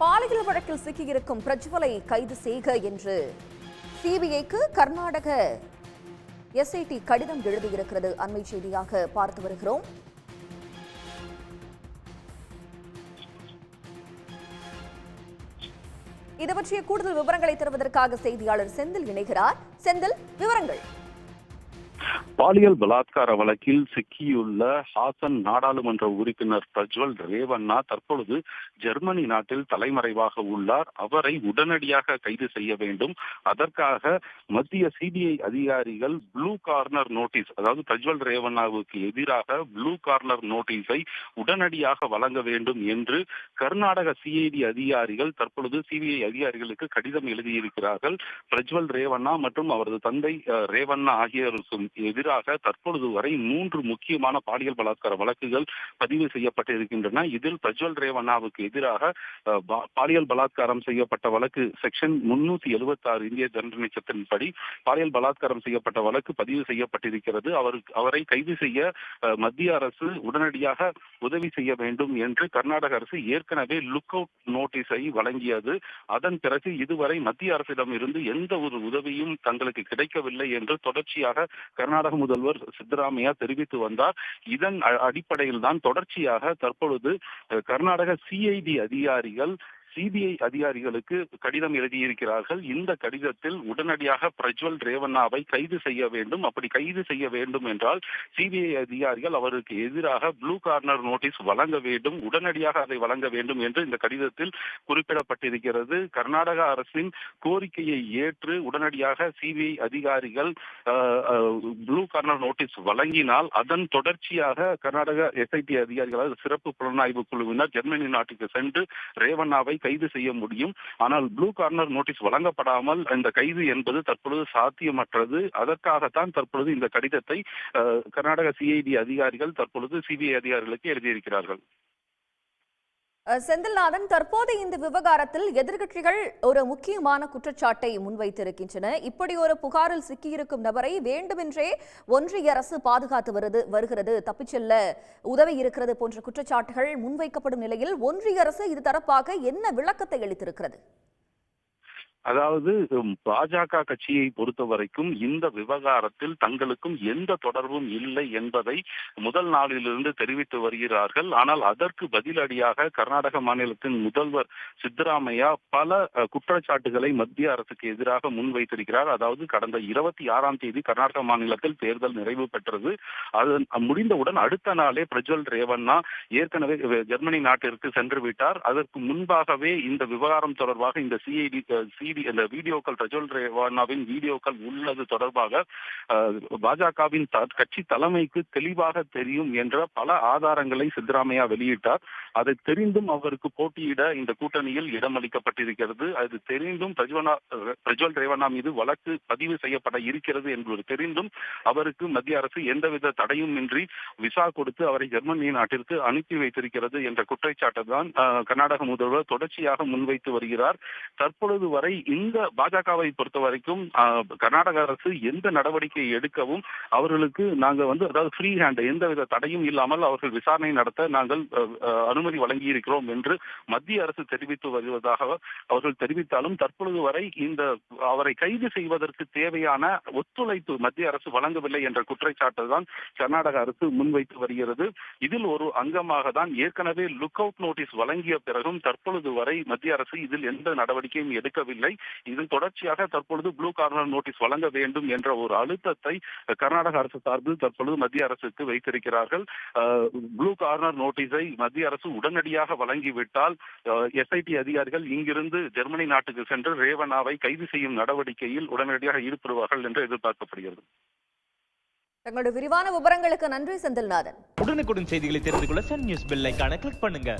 பாலியல் வழக்கில் சிக்கியிருக்கும் பிரஜ்வலை கைது செய்க என்று சிபிஐக்கு கர்நாடக எஸ்ஐடி கடிதம் எழுதியிருக்கிறது. அண்மை செய்தியாக பார்த்து வருகிறோம். இது பற்றிய கூடுதல் விவரங்களை தருவதற்காக செய்தியாளர் செந்தில் இணைகிறார். செந்தில் விவரங்கள். பாலியல் பலாத்கார வழக்கில் சிக்கியுள்ள ஹாசன் நாடாளுமன்ற உறுப்பினர் பிரஜ்வல் ரேவண்ணா தற்பொழுது ஜெர்மனி நாட்டில் தலைமறைவாக உள்ளார். அவரை உடனடியாக கைது செய்ய வேண்டும். அதற்காக மத்திய சிபிஐ அதிகாரிகள் ப்ளூ கார்னர் நோட்டீஸ் அதாவது பிரஜ்வல் ரேவண்ணாவுக்கு எதிராக ப்ளூ கார்னர் நோட்டீஸை உடனடியாக வழங்க வேண்டும் என்று கர்நாடக சிஐடி அதிகாரிகள் தற்பொழுது சிபிஐ அதிகாரிகளுக்கு கடிதம் எழுதியிருக்கிறார்கள். பிரஜ்வல் ரேவண்ணா மற்றும் அவரது தந்தை ரேவண்ணா ஆகியோருக்கும் எதிராக எதிராக தற்பொழுது வரை மூன்று முக்கியமான பாலியல் பலாத்கார வழக்குகள் பதிவு செய்யப்பட்டிருக்கின்றன. இதில் பிரஜ்வல் ரேவண்ணாவுக்கு எதிராக பாலியல் பலாத்காரம் செய்யப்பட்ட வழக்கு செக்ஷன் முன்னூத்தி எழுபத்தி ஆறு இந்திய தண்டனை சட்டத்தின்படி பாலியல் பலாத்காரம் செய்யப்பட்ட வழக்கு பதிவு செய்யப்பட்டிருக்கிறது. அவருக்கு அவரை கைது செய்ய மத்திய அரசு உடனடியாக உதவி செய்ய வேண்டும் என்று கர்நாடக அரசு ஏற்கனவே லுக் அவுட் நோட்டீஸை வழங்கியது. அதன் பிறகு இதுவரை மத்திய அரசிடம் இருந்து எந்த ஒரு உதவியும் தங்களுக்கு கிடைக்கவில்லை என்று தொடர்ச்சியாக முதல்வர் சித்தராமையா தெரிவித்து வந்தார். இதன் அடிப்படையில் தான் தொடர்ச்சியாக தற்பொழுது கர்நாடக சிஐடி அதிகாரிகள் சிபிஐ அதிகாரிகளுக்கு கடிதம் எழுதியிருக்கிறார்கள். இந்த கடிதத்தில் உடனடியாக பிரஜ்வல் ரேவண்ணாவை கைது செய்ய வேண்டும். அப்படி கைது செய்ய வேண்டும் என்றால் சிபிஐ அதிகாரிகள் அவருக்கு எதிராக ப்ளூ கார்னர் நோட்டீஸ் வழங்க வேண்டும். உடனடியாக அதை வழங்க வேண்டும் என்று இந்த கடிதத்தில் குறிப்பிடப்பட்டிருக்கிறது. கர்நாடக அரசின் கோரிக்கையை ஏற்று உடனடியாக சிபிஐ அதிகாரிகள் ப்ளூ கார்னர் நோட்டீஸ் வழங்கினால் அதன் தொடர்ச்சியாக கர்நாடக எஸ்ஐடி அதிகாரிகளால் சிறப்பு புலனாய்வு குழுவினர் ஜெர்மனி நாட்டுக்கு சென்று ரேவண்ணாவை கைது செய்ய முடியும். ஆனால் ப்ளூ கார்னர் நோட்டீஸ் வழங்கப்படாமல் இந்த கைது என்பது தற்பொழுது சாத்தியமற்றது. அதற்காகத்தான் தற்பொழுது இந்த கடிதத்தை கர்நாடக சிஐடி அதிகாரிகள் தற்பொழுது சிபிஐ அதிகாரிகளுக்கு எழுதியிருக்கிறார்கள். செந்தில்நாதன் தற்போது இந்த விவகாரத்தில் எதிர்கட்சிகள் ஒரு முக்கியமான குற்றச்சாட்டை முன்வைத்திருக்கின்றன. இப்படி ஒரு புகாரில் சிக்கியிருக்கும் நபரை வேண்டுமென்றே ஒன்றிய அரசு பாதுகாத்து வருது வருகிறது. தப்பிச்செல்ல உதவி இருக்கிறது போன்ற குற்றச்சாட்டுகள் முன்வைக்கப்படும் நிலையில் ஒன்றிய அரசு இது தரப்பாக என்ன விளக்கத்தை அளித்திருக்கிறது? அதாவது பாஜக கட்சியை பொறுத்த வரைக்கும் இந்த விவகாரத்தில் தங்களுக்கும் எந்த தொடர்பும் இல்லை என்பதை முதல் நாளிலிருந்து தெரிவித்து வருகிறார்கள். ஆனால் அதற்கு பதிலடியாக கர்நாடக மாநிலத்தின் முதல்வர் சித்தராமையா பல குற்றச்சாட்டுகளை மத்திய அரசுக்கு எதிராக முன்வைத்திருக்கிறார். அதாவது கடந்த இருபத்தி ஆறாம் தேதி கர்நாடக மாநிலத்தில் தேர்தல் நிறைவு பெற்றது. அது முடிந்தவுடன் அடுத்த நாளே பிரஜ்வல் ரேவண்ணா ஏற்கனவே ஜெர்மனி நாட்டிற்கு சென்று விட்டார். அதற்கு முன்பாகவே இந்த விவகாரம் தொடர்பாக இந்த சிஐடி சிடி இந்த வீடியோக்கள் பிரஜ்வல் ரேவானாவின் வீடியோக்கள் உள்ளது தொடர்பாக பாஜகவின் கட்சி தலைமைக்கு தெளிவாக தெரியும் என்ற பல ஆதாரங்களை சித்தராமையா வெளியிட்டார். அதை தெரிந்தும் அவருக்கு போட்டியிட இந்த கூட்டணியில் இடமளிக்கப்பட்டிருக்கிறது. அது தெரிந்தும் பிரஜ்வல் ரேவண்ணா மீது வழக்கு பதிவு செய்யப்பட இருக்கிறது என்பது தெரிந்தும் அவருக்கு மத்திய அரசு எந்தவித தடையும் இன்றி விசா கொடுத்து அவரை ஜெர்மனி நாட்டிற்கு அனுப்பி வைத்திருக்கிறது என்ற குற்றச்சாட்டை தான் கர்நாடக முதல்வர் தொடர்ச்சியாக முன்வைத்து வருகிறார். தற்பொழுது வரை இந்த பாஜகவை பொறுத்த வரைக்கும் கர்நாடக அரசு எந்த நடவடிக்கை எடுக்கவும் அவர்களுக்கு நாங்க வந்து அதாவது ஃப்ரீ ஹேண்ட் எந்தவித தடையும் இல்லாமல் அவர்கள் விசாரணை நடத்த நாங்கள் அனுமதி வழங்கி அனுமதி வழங்கியிருக்கிறோம் என்று மத்திய அரசு தெரிவித்து வருவதாக அவர்கள் தெரிவித்தாலும் தற்பொழுது வரை இந்த அவரை கைது செய்வதற்கு தேவையான ஒத்துழைப்பு மத்திய அரசு வழங்கவில்லை என்ற குற்றச்சாட்டு தான் கர்நாடக அரசு முன்வைத்து வருகிறது. இதில் ஒரு அங்கமாக தான் ஏற்கனவே லுக் அவுட் நோட்டீஸ் வழங்கிய பிறகும் தற்பொழுது வரை மத்திய அரசு இதில் எந்த நடவடிக்கையும் எடுக்கவில்லை. இதில் தொடர்ச்சியாக தற்பொழுது ப்ளூ கார்னர் நோட்டீஸ் வழங்க வேண்டும் என்ற ஒரு அழுத்தத்தை கர்நாடக அரசு சார்பில் தற்பொழுது மத்திய அரசுக்கு வைத்திருக்கிறார்கள். ப்ளூ கார்னர் நோட்டீஸை மத்திய அரசு உடனடியாக வழங்கிவிட்டால் எஸ்ஐடி அதிகாரிகள் இங்கிருந்து ஜெர்மனி நாட்டுக்கு சென்று ரேவண்ணாவை கைது செய்யும் நடவடிக்கையில் உடனடியாக ஈடுபடுவார்கள் என்று எதிர்பார்க்கப்படுகிறது. தங்களுடைய விரிவான விவரங்களுக்கு நன்றி செந்தில்நாதன். உடனுக்குடன் செய்திகளை தெரிந்து கொள்ள சன் நியூஸ் பெல் ஐகானை கிளிக் பண்ணுங்க.